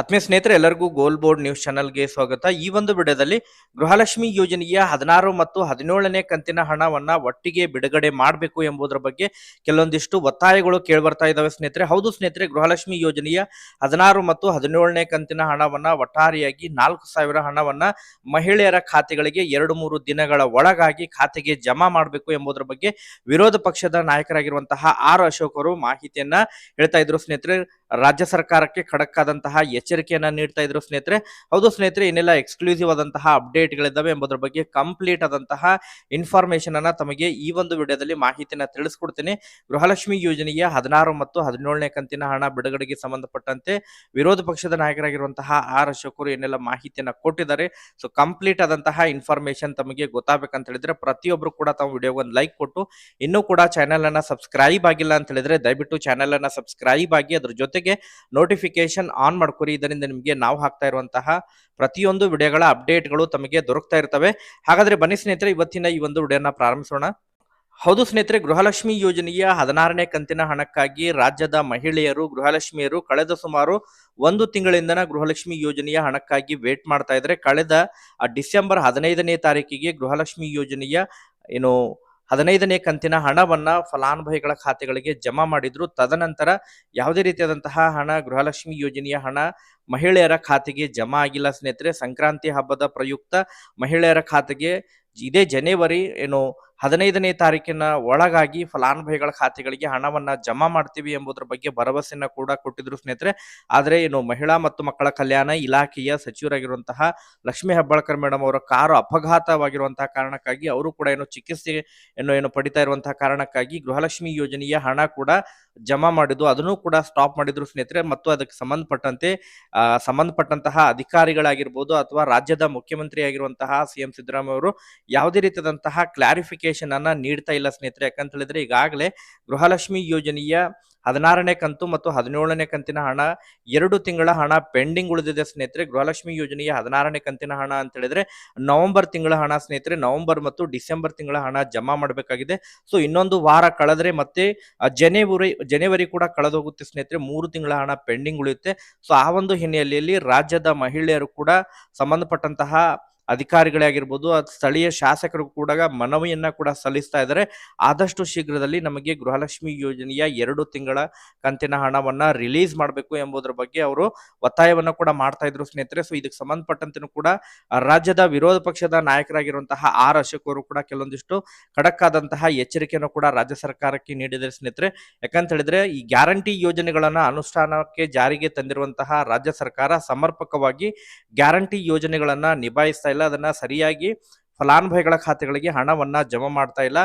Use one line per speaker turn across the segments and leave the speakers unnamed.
ಆತ್ಮೀಯ ಸ್ನೇಹಿತರೆ, ಎಲ್ಲರಿಗೂ ಗೋಲ್ ಬೋರ್ಡ್ ನ್ಯೂಸ್ ಚಾನಲ್ಗೆ ಸ್ವಾಗತ. ಈ ಒಂದು ವಿಡಿಯೋದಲ್ಲಿ ಗೃಹಲಕ್ಷ್ಮಿ ಯೋಜನೆಯ ಹದಿನಾರು ಮತ್ತು ಹದಿನೇಳನೇ ಕಂತಿನ ಹಣವನ್ನ ಒಟ್ಟಿಗೆ ಬಿಡುಗಡೆ ಮಾಡಬೇಕು ಎಂಬುದರ ಬಗ್ಗೆ ಕೆಲವೊಂದಿಷ್ಟು ಒತ್ತಾಯಗಳು ಕೇಳ್ಬರ್ತಾ ಇದ್ದಾವೆ ಸ್ನೇಹಿತರೆ. ಹೌದು ಸ್ನೇಹಿತರೆ, ಗೃಹಲಕ್ಷ್ಮಿ ಯೋಜನೆಯ ಹದಿನಾರು ಮತ್ತು ಹದಿನೇಳನೇ ಕಂತಿನ ಹಣವನ್ನ ಒಟ್ಟಾರೆಯಾಗಿ ನಾಲ್ಕು ಸಾವಿರ ಹಣವನ್ನ ಮಹಿಳೆಯರ ಖಾತೆಗಳಿಗೆ ಎರಡು ಮೂರು ದಿನಗಳ ಒಳಗಾಗಿ ಖಾತೆಗೆ ಜಮಾ ಮಾಡಬೇಕು ಎಂಬುದರ ಬಗ್ಗೆ ವಿರೋಧ ಪಕ್ಷದ ನಾಯಕರಾಗಿರುವಂತಹ ಆರ್ ಅಶೋಕರು ಮಾಹಿತಿಯನ್ನ ಹೇಳ್ತಾ ಇದ್ರು ಸ್ನೇಹಿತರೆ. ರಾಜ್ಯ ಸರ್ಕಾರಕ್ಕೆ ಖಡಕ್ ಆದಂತಹ ಎಚ್ಚರಿಕೆಯನ್ನ ನೀಡ್ತಾ ಇದ್ರು ಸ್ನೇಹಿತರೆ. ಹೌದು ಸ್ನೇಹಿತರೆ, ಇನ್ನೆಲ್ಲ ಎಕ್ಸ್ಕ್ಲೂಸಿವ್ ಆದಂತಹ ಅಪ್ಡೇಟ್ ಗಳಿದ್ದಾವೆ ಎಂಬುದರ ಬಗ್ಗೆ ಕಂಪ್ಲೀಟ್ ಆದಂತಹ ಇನ್ಫಾರ್ಮೇಶನ್ ಅನ್ನ ತಮಗೆ ಈ ಒಂದು ವಿಡಿಯೋದಲ್ಲಿ ಮಾಹಿತಿಯನ್ನ ತಿಳಿಸ್ಕೊಡ್ತೀನಿ. ಗೃಹಲಕ್ಷ್ಮಿ ಯೋಜನೆಯ ಹದಿನಾರು ಮತ್ತು ಹದಿನೇಳನೇ ಕಂತಿನ ಹಣ ಬಿಡುಗಡೆಗೆ ಸಂಬಂಧಪಟ್ಟಂತೆ ವಿರೋಧ ಪಕ್ಷದ ನಾಯಕರಾಗಿರುವಂತಹ ಆರ್ ಅಶೋಕರು ಏನೆಲ್ಲ ಮಾಹಿತಿಯನ್ನ ಕೊಟ್ಟಿದ್ದಾರೆ. ಸೊ ಕಂಪ್ಲೀಟ್ ಆದಂತಹ ಇನ್ಫಾರ್ಮೇಶನ್ ತಮಗೆ ಗೊತ್ತಾಗಬೇಕಂತ ಹೇಳಿದ್ರೆ ಪ್ರತಿಯೊಬ್ಬರು ಕೂಡ ತಮ್ಮ ವಿಡಿಯೋಗೆ ಒಂದು ಲೈಕ್ ಕೊಟ್ಟು, ಇನ್ನೂ ಕೂಡ ಚಾನೆಲ್ ಅನ್ನ ಸಬ್ಸ್ಕ್ರೈಬ್ ಆಗಿಲ್ಲ ಅಂತ ಹೇಳಿದ್ರೆ ದಯವಿಟ್ಟು ಚಾನೆಲ್ ಅನ್ನ ಸಬ್ಸ್ಕ್ರೈಬ್ ಆಗಿ ಅದ್ರ ಜೊತೆಗೆ ನೋಟಿಫಿಕೇಶನ್ ಆನ್ ಮಾಡ್ಕೊರಿ. ಇದರಿಂದ ನಿಮಗೆ ನಾವು ಹಾಕ್ತಾ ಇರುವಂತಹ ಪ್ರತಿಯೊಂದು ವಿಡಿಯೋಗಳ ಅಪ್ಡೇಟ್ಗಳು ತಮಗೆ ದೊರಕ್ತಾ ಇರ್ತವೆ. ಹಾಗಾದ್ರೆ ಬನ್ನಿ ಸ್ನೇಹಿತರೆ, ಇವತ್ತಿನ ಈ ಒಂದು ವಿಡಿಯೋನ ಪ್ರಾರಂಭಿಸೋಣ. ಹೌದು ಸ್ನೇಹಿತರೆ, ಗೃಹಲಕ್ಷ್ಮಿ ಯೋಜನೆಯ ಹದಿನಾರನೇ ಕಂತಿನ ಹಣಕ್ಕಾಗಿ ರಾಜ್ಯದ ಮಹಿಳೆಯರು, ಗೃಹಲಕ್ಷ್ಮಿಯರು ಕಳೆದ ಸುಮಾರು ಒಂದು ತಿಂಗಳಿಂದನ ಗೃಹಲಕ್ಷ್ಮಿ ಯೋಜನೆಯ ಹಣಕ್ಕಾಗಿ ವೇಟ್ ಮಾಡ್ತಾ ಇದ್ರೆ ಕಳೆದ ಡಿಸೆಂಬರ್ ಹದಿನೈದನೇ ತಾರೀಕಿಗೆ ಗೃಹಲಕ್ಷ್ಮಿ ಯೋಜನೆಯ ಏನು ಹದಿನೈದನೇ ಕಂತಿನ ಹಣವನ್ನ ಫಲಾನುಭವಿಗಳ ಖಾತೆಗಳಿಗೆ ಜಮಾ ಮಾಡಿದ್ರು. ತದನಂತರ ಯಾವುದೇ ರೀತಿಯಾದಂತಹ ಹಣ, ಗೃಹಲಕ್ಷ್ಮಿ ಯೋಜನೆಯ ಹಣ ಮಹಿಳೆಯರ ಖಾತೆಗೆ ಜಮಾ ಆಗಿಲ್ಲ ಸ್ನೇಹಿತರೆ. ಸಂಕ್ರಾಂತಿ ಹಬ್ಬದ ಪ್ರಯುಕ್ತ ಮಹಿಳೆಯರ ಖಾತೆಗೆ ಇದೇ ಜನವರಿ, ಏನು ಹದಿನೈದನೇ ತಾರೀಕಿನ ಒಳಗಾಗಿ ಫಲಾನುಭವಿಗಳ ಖಾತೆಗಳಿಗೆ ಹಣವನ್ನ ಜಮಾ ಮಾಡ್ತೀವಿ ಎಂಬುದರ ಬಗ್ಗೆ ಭರವಸೆಯನ್ನ ಕೂಡ ಕೊಟ್ಟಿದ್ರು ಸ್ನೇಹಿತರೆ. ಆದರೆ ಏನು ಮಹಿಳಾ ಮತ್ತು ಮಕ್ಕಳ ಕಲ್ಯಾಣ ಇಲಾಖೆಯ ಸಚಿವರಾಗಿರುವಂತಹ ಲಕ್ಷ್ಮೀ ಹೆಬ್ಬಾಳ್ಕರ್ ಮೇಡಮ್ ಅವರ ಕಾರು ಅಪಘಾತವಾಗಿರುವಂತಹ ಕಾರಣಕ್ಕಾಗಿ ಅವರು ಕೂಡ ಏನು ಚಿಕಿತ್ಸೆ ಏನು ಏನು ಪಡಿತಾ ಇರುವಂತಹ ಕಾರಣಕ್ಕಾಗಿ ಗೃಹಲಕ್ಷ್ಮಿ ಯೋಜನೆಯ ಹಣ ಕೂಡ ಜಮಾ ಮಾಡಿದ್ದು, ಅದನ್ನು ಕೂಡ ಸ್ಟಾಪ್ ಮಾಡಿದ್ರು ಸ್ನೇಹಿತರೆ. ಮತ್ತು ಅದಕ್ಕೆ ಸಂಬಂಧಪಟ್ಟಂತೆ ಸಂಬಂಧಪಟ್ಟಂತಹ ಅಧಿಕಾರಿಗಳಾಗಿರ್ಬೋದು ಅಥವಾ ರಾಜ್ಯದ ಮುಖ್ಯಮಂತ್ರಿ ಆಗಿರುವಂತಹ ಸಿ ಎಂ ಸಿದ್ದರಾಮಯ್ಯ ಅವರು ಯಾವುದೇ ರೀತಿಯಾದಂತಹ ಕ್ಲಾರಿಫಿಕೇಶನ್ ಅನ್ನ ನೀಡ್ತಾ ಇಲ್ಲ ಸ್ನೇಹಿತರೆ. ಯಾಕಂತ ಹೇಳಿದ್ರೆ ಈಗಾಗಲೇ ಗೃಹಲಕ್ಷ್ಮಿ ಯೋಜನೆಯ ಹದಿನಾರನೇ ಕಂತು ಮತ್ತು ಹದಿನೇಳನೇ ಕಂತಿನ ಹಣ, ಎರಡು ತಿಂಗಳ ಹಣ ಪೆಂಡಿಂಗ್ ಉಳಿದಿದೆ ಸ್ನೇಹಿತರೆ. ಗೃಹಲಕ್ಷ್ಮಿ ಯೋಜನೆಯ ಹದಿನಾರನೇ ಕಂತಿನ ಹಣ ಅಂತ ಹೇಳಿದ್ರೆ ನವೆಂಬರ್ ತಿಂಗಳ ಹಣ ಸ್ನೇಹಿತರೆ. ನವೆಂಬರ್ ಮತ್ತು ಡಿಸೆಂಬರ್ ತಿಂಗಳ ಹಣ ಜಮಾ ಮಾಡಬೇಕಾಗಿದೆ. ಸೊ ಇನ್ನೊಂದು ವಾರ ಕಳೆದ್ರೆ ಮತ್ತೆ ಜನವರಿ ಜನವರಿ ಕೂಡ ಕಳೆದೋಗುತ್ತೆ ಸ್ನೇಹಿತರೆ. ಮೂರು ತಿಂಗಳ ಹಣ ಪೆಂಡಿಂಗ್ ಉಳಿಯುತ್ತೆ. ಸೊ ಆ ಒಂದು ಹಿನ್ನೆಲೆಯಲ್ಲಿ ರಾಜ್ಯದ ಮಹಿಳೆಯರು ಕೂಡ ಸಂಬಂಧಪಟ್ಟಂತಹ ಅಧಿಕಾರಿಗಳೇ ಆಗಿರ್ಬೋದು ಅದ್ ಸ್ಥಳೀಯ ಶಾಸಕರು ಕೂಡ ಮನವಿಯನ್ನ ಕೂಡ ಸಲ್ಲಿಸ್ತಾ ಇದ್ದಾರೆ. ಆದಷ್ಟು ಶೀಘ್ರದಲ್ಲಿ ನಮಗೆ ಗೃಹಲಕ್ಷ್ಮಿ ಯೋಜನೆಯ ಎರಡು ತಿಂಗಳ ಕಂತಿನ ಹಣವನ್ನ ರಿಲೀಸ್ ಮಾಡಬೇಕು ಎಂಬುದರ ಬಗ್ಗೆ ಅವರು ಒತ್ತಾಯವನ್ನ ಕೂಡ ಮಾಡ್ತಾ ಇದ್ರು ಸ್ನೇಹಿತರೆ. ಸೊ ಇದಕ್ಕೆ ಸಂಬಂಧಪಟ್ಟಂತೆ ಕೂಡ ರಾಜ್ಯದ ವಿರೋಧ ಪಕ್ಷದ ನಾಯಕರಾಗಿರುವಂತಹ ಆರ್ ಅಶೋಕ್ ಅವರು ಕೂಡ ಕೆಲವೊಂದಿಷ್ಟು ಖಡಕ್ ಆದಂತಹ ಎಚ್ಚರಿಕೆಯನ್ನು ಕೂಡ ರಾಜ್ಯ ಸರ್ಕಾರಕ್ಕೆ ನೀಡಿದ್ದಾರೆ ಸ್ನೇಹಿತರೆ. ಯಾಕಂತ ಹೇಳಿದ್ರೆ, ಈ ಗ್ಯಾರಂಟಿ ಯೋಜನೆಗಳನ್ನ ಅನುಷ್ಠಾನಕ್ಕೆ ಜಾರಿಗೆ ತಂದಿರುವಂತಹ ರಾಜ್ಯ ಸರ್ಕಾರ ಸಮರ್ಪಕವಾಗಿ ಗ್ಯಾರಂಟಿ ಯೋಜನೆಗಳನ್ನ ನಿಭಾಯಿಸ್ತಾ ಇಲ್ಲ, ಅದನ್ನ ಸರಿಯಾಗಿ ಫಲಾನುಭವಿಗಳ ಖಾತೆಗಳಿಗೆ ಹಣವನ್ನ ಜಮಾ ಮಾಡ್ತಾ ಇಲ್ಲ.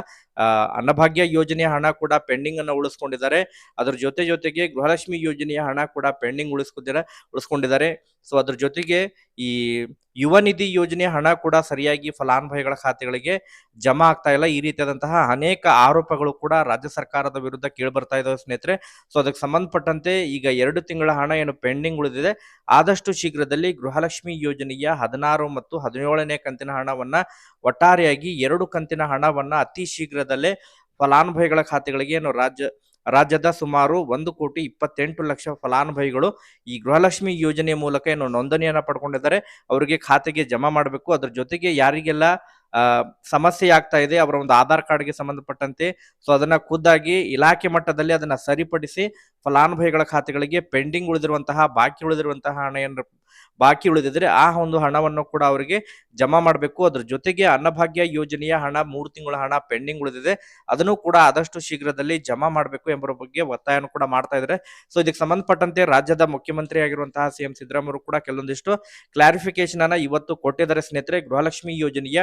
ಅನ್ನಭಾಗ್ಯ ಯೋಜನೆಯ ಹಣ ಕೂಡ ಪೆಂಡಿಂಗ್ ಅನ್ನ ಉಳಿಸ್ಕೊಂಡಿದ್ದಾರೆ. ಅದ್ರ ಜೊತೆ ಜೊತೆಗೆ ಗೃಹಲಕ್ಷ್ಮಿ ಯೋಜನೆಯ ಹಣ ಕೂಡ ಪೆಂಡಿಂಗ್ ಉಳಿಸ್ಕೊಂಡಿದ್ದಾರೆ ಉಳಿಸ್ಕೊಂಡಿದ್ದಾರೆ. ಸೊ ಅದ್ರ ಜೊತೆಗೆ ಈ ಯುವ ನಿಧಿ ಯೋಜನೆ ಹಣ ಕೂಡ ಸರಿಯಾಗಿ ಫಲಾನುಭವಿಗಳ ಖಾತೆಗಳಿಗೆ ಜಮಾ ಆಗ್ತಾ ಇಲ್ಲ. ಈ ರೀತಿಯಾದಂತಹ ಅನೇಕ ಆರೋಪಗಳು ಕೂಡ ರಾಜ್ಯ ಸರ್ಕಾರದ ವಿರುದ್ಧ ಕೇಳಿ ಬರ್ತಾ ಇದ್ದಾವೆ ಸ್ನೇಹಿತರೆ. ಸೊ ಅದಕ್ಕೆ ಸಂಬಂಧಪಟ್ಟಂತೆ ಈಗ ಎರಡು ತಿಂಗಳ ಹಣ ಏನು ಪೆಂಡಿಂಗ್ ಉಳಿದಿದೆ. ಆದಷ್ಟು ಶೀಘ್ರದಲ್ಲಿ ಗೃಹಲಕ್ಷ್ಮಿ ಯೋಜನೆಯ ಹದಿನಾರು ಮತ್ತು ಹದಿನೇಳನೇ ಕಂತಿನ ಹಣವನ್ನ ಒಟ್ಟಾರೆಯಾಗಿ ಎರಡು ಕಂತಿನ ಹಣವನ್ನ ಅತಿ ಶೀಘ್ರದಲ್ಲೇ ಫಲಾನುಭವಿಗಳ ಖಾತೆಗಳಿಗೆ ಏನು ರಾಜ್ಯ ರಾಜ್ಯದ ಸುಮಾರು ಒಂದು ಕೋಟಿ ಇಪ್ಪತ್ತೆಂಟು ಲಕ್ಷ ಫಲಾನುಭವಿಗಳು ಈ ಗೃಹಲಕ್ಷ್ಮಿ ಯೋಜನೆ ಮೂಲಕ ಏನು ನೋಂದಣಿಯನ್ನು ಪಡ್ಕೊಂಡಿದ್ದಾರೆ. ಅವರಿಗೆ ಖಾತೆಗೆ ಜಮಾ ಮಾಡಬೇಕು. ಅದ್ರ ಜೊತೆಗೆ ಯಾರಿಗೆಲ್ಲ ಸಮಸ್ಯೆ ಆಗ್ತಾ ಇದೆ. ಅವರ ಒಂದು ಆಧಾರ್ ಕಾರ್ಡ್ಗೆ ಸಂಬಂಧಪಟ್ಟಂತೆ. ಸೊ ಅದನ್ನ ಖುದ್ದಾಗಿ ಇಲಾಖೆ ಮಟ್ಟದಲ್ಲಿ ಅದನ್ನ ಸರಿಪಡಿಸಿ ಫಲಾನುಭವಿಗಳ ಖಾತೆಗಳಿಗೆ ಪೆಂಡಿಂಗ್ ಉಳಿದಿರುವಂತಹ, ಬಾಕಿ ಉಳಿದಿರುವಂತಹ ಹಣ ಏನಾರ ಬಾಕಿ ಉಳಿದಿದ್ರೆ ಆ ಒಂದು ಹಣವನ್ನು ಕೂಡ ಅವರಿಗೆ ಜಮಾ ಮಾಡಬೇಕು. ಅದ್ರ ಜೊತೆಗೆ ಅನ್ನಭಾಗ್ಯ ಯೋಜನೆಯ ಹಣ, ಮೂರು ತಿಂಗಳ ಹಣ ಪೆಂಡಿಂಗ್ ಉಳಿದಿದೆ. ಅದನ್ನು ಕೂಡ ಆದಷ್ಟು ಶೀಘ್ರದಲ್ಲಿ ಜಮಾ ಮಾಡಬೇಕು ಎಂಬ ಬಗ್ಗೆ ಒತ್ತಾಯವನ್ನು ಕೂಡ ಮಾಡ್ತಾ ಇದ್ದಾರೆ. ಸೊ ಇದಕ್ಕೆ ಸಂಬಂಧಪಟ್ಟಂತೆ ರಾಜ್ಯದ ಮುಖ್ಯಮಂತ್ರಿ ಆಗಿರುವಂತಹ ಸಿ ಎಂ ಕೂಡ ಕೆಲವೊಂದಿಷ್ಟು ಕ್ಲಾರಿಫಿಕೇಶನ್ ಇವತ್ತು ಕೊಟ್ಟಿದ್ದಾರೆ ಸ್ನೇಹಿತರೆ. ಗೃಹಲಕ್ಷ್ಮಿ ಯೋಜನೆಯ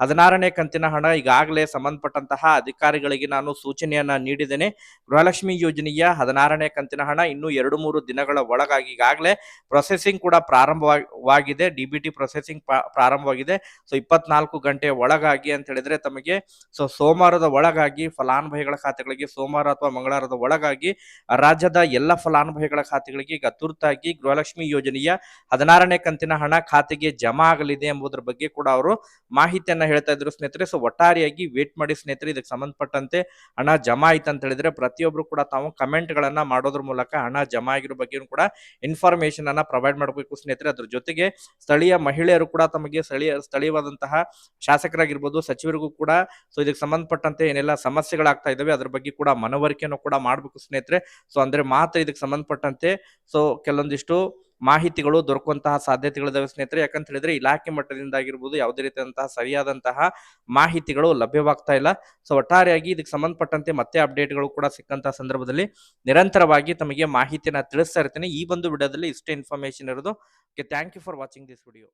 ಹದಿನಾರನೇ ಕಂತಿನ ಹಣ ಈಗಾಗಲೇ ಸಂಬಂಧಪಟ್ಟಂತಹ ಅಧಿಕಾರಿಗಳಿಗೆ ನಾನು ಸೂಚನೆಯನ್ನ ನೀಡಿದ್ದೇನೆ. ಗೃಹಲಕ್ಷ್ಮಿ ಯೋಜನೆಯ ಹದಿನಾರನೇ ಕಂತಿನ ಹಣ ಇನ್ನೂ ಎರಡು ಮೂರು ದಿನಗಳ ಒಳಗಾಗಿ ಈಗಾಗಲೇ ಪ್ರೊಸೆಸಿಂಗ್ ಕೂಡ ಪ್ರಾರಂಭವಾಗಿದೆ. ಡಿ ಬಿ ಟಿ ಪ್ರೊಸೆಸಿಂಗ್ ಪ್ರಾರಂಭವಾಗಿದೆ. ಸೊ, ಇಪ್ಪತ್ನಾಲ್ಕು ಗಂಟೆ ಒಳಗಾಗಿ ಅಂತ ಹೇಳಿದ್ರೆ ತಮಗೆ, ಸೊ, ಸೋಮವಾರದ ಒಳಗಾಗಿ ಫಲಾನುಭವಿಗಳ ಖಾತೆಗಳಿಗೆ, ಸೋಮವಾರ ಅಥವಾ ಮಂಗಳವಾರದ ಒಳಗಾಗಿ ರಾಜ್ಯದ ಎಲ್ಲ ಫಲಾನುಭವಿಗಳ ಖಾತೆಗಳಿಗೆ ಈಗ ತುರ್ತಾಗಿ ಗೃಹಲಕ್ಷ್ಮಿ ಯೋಜನೆಯ ಹದಿನಾರನೇ ಕಂತಿನ ಹಣ ಖಾತೆಗೆ ಜಮಾ ಆಗಲಿದೆ ಎಂಬುದರ ಬಗ್ಗೆ ಕೂಡ ಅವರು ಮಾಹಿತಿಯನ್ನ ಹೇಳ್ತಾ ಇದ್ರು ಸ್ನೇಹಿತರೆ. ಸೊ ಒಟ್ಟಾರೆಯಾಗಿ ವೇಟ್ ಮಾಡಿ ಸ್ನೇಹಿತರೆ, ಇದಕ್ಕೆ ಸಂಬಂಧಪಟ್ಟಂತೆ ಹಣ ಜಮಾ ಆಯ್ತು ಅಂತ ಹೇಳಿದ್ರೆ ಪ್ರತಿಯೊಬ್ರು ಕೂಡ ತಾವು ಕಮೆಂಟ್ ಗಳನ್ನ ಮಾಡೋದ್ರ ಮೂಲಕ ಹಣ ಜಮಾ ಆಗಿರೋ ಬಗ್ಗೆ ಕೂಡ ಇನ್ಫಾರ್ಮೇಶನ್ ಅನ್ನ ಪ್ರೊವೈಡ್ ಮಾಡಬೇಕು ಸ್ನೇಹಿತರೆ. ಅದ್ರ ಜೊತೆಗೆ ಸ್ಥಳೀಯ ಮಹಿಳೆಯರು ಕೂಡ ತಮಗೆ ಸ್ಥಳೀಯ, ಸ್ಥಳೀಯವಾದಂತಹ ಶಾಸಕರಾಗಿರ್ಬೋದು, ಸಚಿವರಿಗೂ ಕೂಡ ಸೊ ಇದಕ್ಕೆ ಸಂಬಂಧಪಟ್ಟಂತೆ ಏನೆಲ್ಲ ಸಮಸ್ಯೆಗಳಾಗ್ತಾ ಇದಾವೆ ಅದ್ರ ಬಗ್ಗೆ ಕೂಡ ಮನವರಿಕೆಯನ್ನು ಕೂಡ ಮಾಡಬೇಕು ಸ್ನೇಹಿತರೆ. ಸೊ ಅಂದ್ರೆ ಮಾತ್ರ ಇದಕ್ಕೆ ಸಂಬಂಧಪಟ್ಟಂತೆ. ಸೊ ಕೆಲವೊಂದಿಷ್ಟು ಮಾಹಿತಿಗಳು ದೊರಕುವಂತಹ ಸಾಧ್ಯತೆಗಳಿದಾವೆ ಸ್ನೇಹಿತರೆ. ಯಾಕಂತ ಹೇಳಿದ್ರೆ ಇಲಾಖೆ ಮಟ್ಟದಿಂದ ಆಗಿರ್ಬೋದು ಯಾವುದೇ ರೀತಿಯಾದಂತಹ ಸರಿಯಾದಂತಹ ಮಾಹಿತಿಗಳು ಲಭ್ಯವಾಗ್ತಾ ಇಲ್ಲ. ಸೊ ಒಟ್ಟಾರೆಯಾಗಿ ಇದಕ್ಕೆ ಸಂಬಂಧಪಟ್ಟಂತೆ ಮತ್ತೆ ಅಪ್ಡೇಟ್ಗಳು ಕೂಡ ಸಿಕ್ಕಂತಹ ಸಂದರ್ಭದಲ್ಲಿ ನಿರಂತರವಾಗಿ ತಮಗೆ ಮಾಹಿತಿಯನ್ನ ತಿಳಿಸ್ತಾ ಇರ್ತೀನಿ. ಈ ಒಂದು ವಿಡಿಯೋದಲ್ಲಿ ಇಷ್ಟೇ ಇನ್ಫಾರ್ಮೇಶನ್ ಇರೋದು. Okay thank you for watching this video